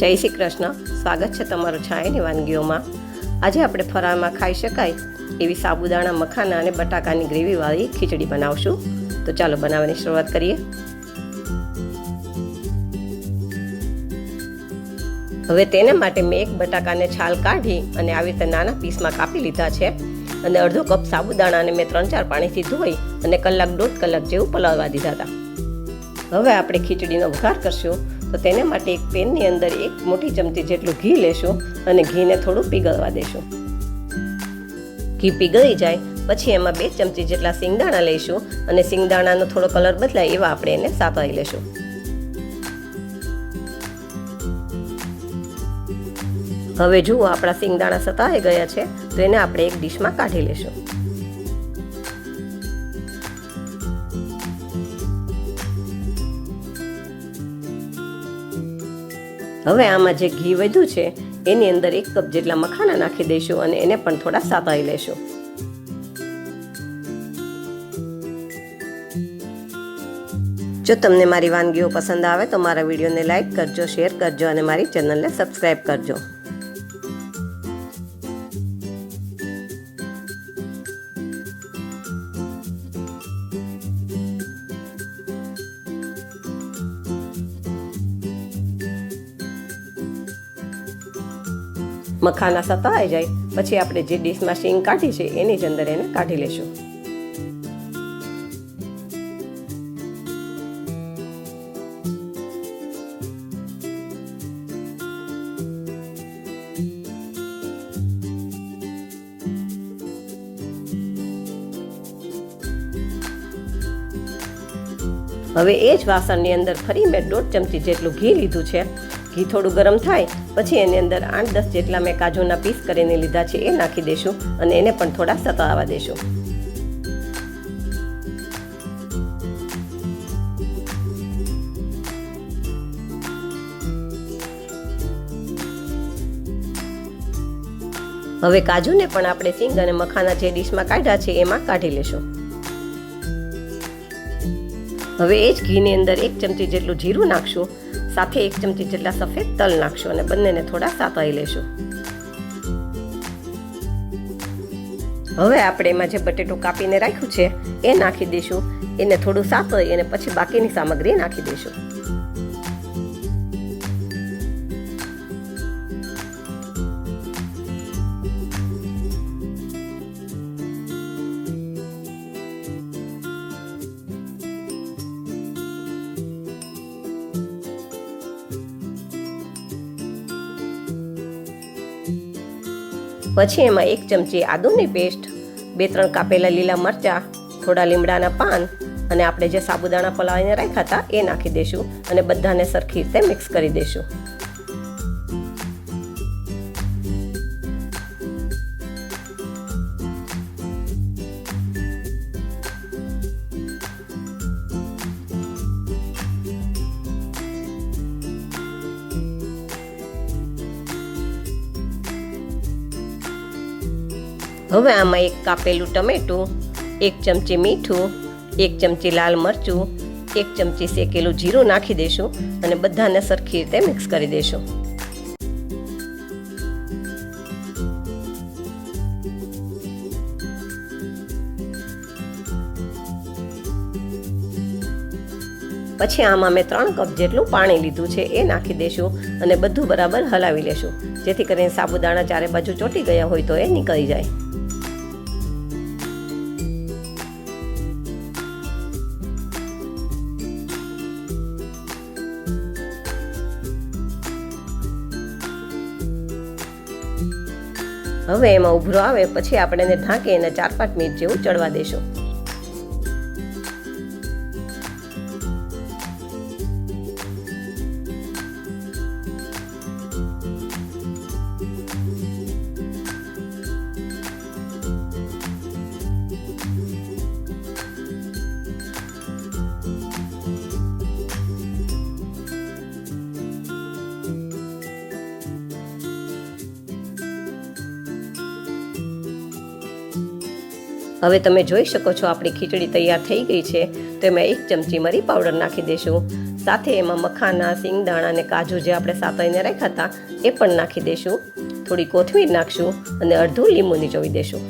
જય શ્રી કૃષ્ણ. સ્વાગત છે તમારું છાયાની વાનગીઓમાં. આજે આપણે ફરાળમાં ખાઈ શકાય એવી સાબુદાણા, મખાના અને બટાકાની ગ્રેવીવાળી ખીચડી બનાવશું. તો ચાલો બનાવવાની શરૂઆત કરીએ. હવે તેના માટે મેં એક બટાકાને છાલ કાઢી અને આવી રીતે નાના પીસમાં કાપી લીધા છે. અને અડધો કપ સાબુદાણાને મેં ત્રણ ચાર પાણીથી ધોઈ અને કલાક દોઢ કલાક જેવું પલાળવા દીધા હતા. હવે આપણે ખીચડીનો વઘાર કરશું. તો તેને માટે એક પેનની અંદર એક મોટી ચમચી જેટલું ઘી લેશું અને ઘીને થોડું પીગળવા દેશું. ઘી પીગળી જાય, પછી એમાં બે ચમચી જેટલા સિંગદાણા લઈશું અને સિંગદાણાનો થોડો કલર બદલાય એવા આપણે એને સાતળી લેશું. હવે જુઓ આપણા સિંગદાણા સતાઈ ગયા છે, તો એને આપણે એક ડીશમાં કાઢી લેશું. હવે આમાં જે ઘી વધ્યું છે, એની અંદર એક કપ જેટલા મખાના નાખી દઈશું અને એને પણ થોડા સાતાઈ લેશું. જો તમને મારી વાનગીઓ પસંદ આવે તો મારા વિડીયોને લાઈક કરજો, શેર કરજો અને મારી ચેનલને સબસ્ક્રાઈબ કરજો. મખાના સતાઈ જાય, પછી આપણે જે ડીશમાં શીંગ કાઢી છે, એની જ અંદર એને કાઢી લેશું. હવે એ જ વાસણની અંદર ફરી મેં દોઢ ચમચી જેટલું ઘી લીધું છે. ઘી થોડું ગરમ થાય, પછી એની અંદર આઠ દસ જેટલા મેં કાજુના પીસ કરીને લીધા છે, એ નાખી દઈશું અને એને પણ થોડા સતાવા દઈશું હવે કાજુને પણ આપણે સિંગ અને મખાના જે ડીશમાં કાઢ્યા છે, એમાં કાઢી લેશું. હવે એ જ ઘીની અંદર એક ચમચી જેટલું જીરું નાખશું સાથે એક ચમચી જેટલા સફેદ તલ નાખશું અને બંનેને થોડા સાતળી લેશું. હવે આપણે એમાં જે બટેટું કાપીને રાખ્યું છે, એ નાખી દઈશું એને થોડું સાતળી અને પછી બાકીની સામગ્રી નાખી દઈશું પછી એમાં એક ચમચી આદુની પેસ્ટ, બે ત્રણ કાપેલા લીલા મરચાં, થોડા લીમડાના પાન અને આપણે જે સાબુદાણા પલાળીને રાખ્યા હતા એ નાખી દઈશું અને બધાને સરખી રીતે મિક્સ કરી દઈશું હવે આમાં એક કાપેલું ટમેટું, એક ચમચી મીઠું, એક ચમચી લાલ મરચું, એક ચમચી શેકેલું જીરું નાખી દઈશું અને બધાને સરખી રીતે મિક્સ કરી દઈશું પછી આમાં મેં ત્રણ કપ જેટલું પાણી લીધું છે એ નાખી દઈશું અને બધું બરાબર હલાવી લેશું. જેથી કરીને સાબુદાણા ચારે બાજુ ચોટી ગયા હોય તો એ નીકળી જાય. હવે એમાં ઉભરો આવે, પછી આપણે એને ઢાંકી અને ચાર પાંચ મિનિટ જેવું ચડવા દેશું. હવે તમે જોઈ શકો છો આપણી ખીચડી તૈયાર થઈ ગઈ છે, તો એમાં એક ચમચી મરી પાવડર નાખી દઈશું સાથે એમાં મખાના, સિંગદાણા અને કાજુ જે આપણે સાતળીને રાખ્યા હતા, એ પણ નાખી દઈશું થોડી કોથમીર નાખશું અને અડધું લીંબુ નીચોવી દઈશું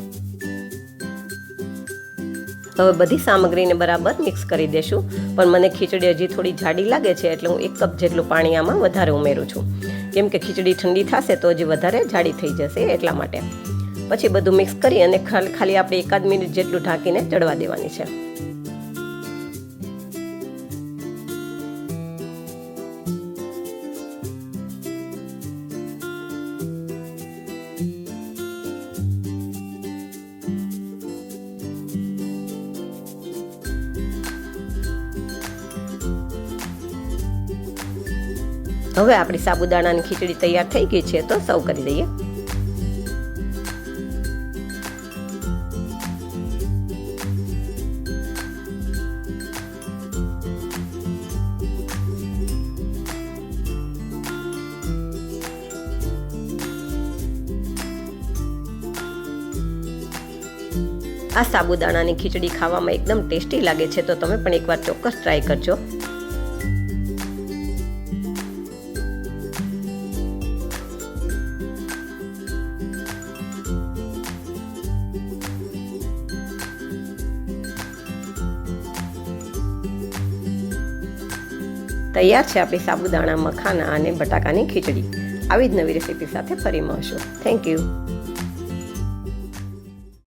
હવે બધી સામગ્રીને બરાબર મિક્સ કરી દઈશું પણ મને ખીચડી હજી થોડી જાડી લાગે છે, એટલે હું એક કપ જેટલું પાણી આમાં વધારે ઉમેરું છું. કેમ કે ખીચડી ઠંડી થશે તો હજી વધારે જાડી થઈ જશે એટલા માટે. પછી બધું મિક્સ કરી અને ખાલી આપણે એકાદ મિનિટ જેટલું ઢાંકીને ચડવા દેવાની છે. હવે આપણી સાબુદાણાની ખીચડી તૈયાર થઈ ગઈ છે, તો સર્વ કરી દઈએ. આ સાબુદાણાની ખીચડી ખાવામાં એકદમ ટેસ્ટી લાગે છે, તો તમે પણ એકવાર ચોક્કસ ટ્રાય કરજો. તૈયાર છે આપણી સાબુદાણા, મખાના અને બટાકાની ખીચડી. આવી જ નવી રેસીપી સાથે ફરી મળશું. Thank you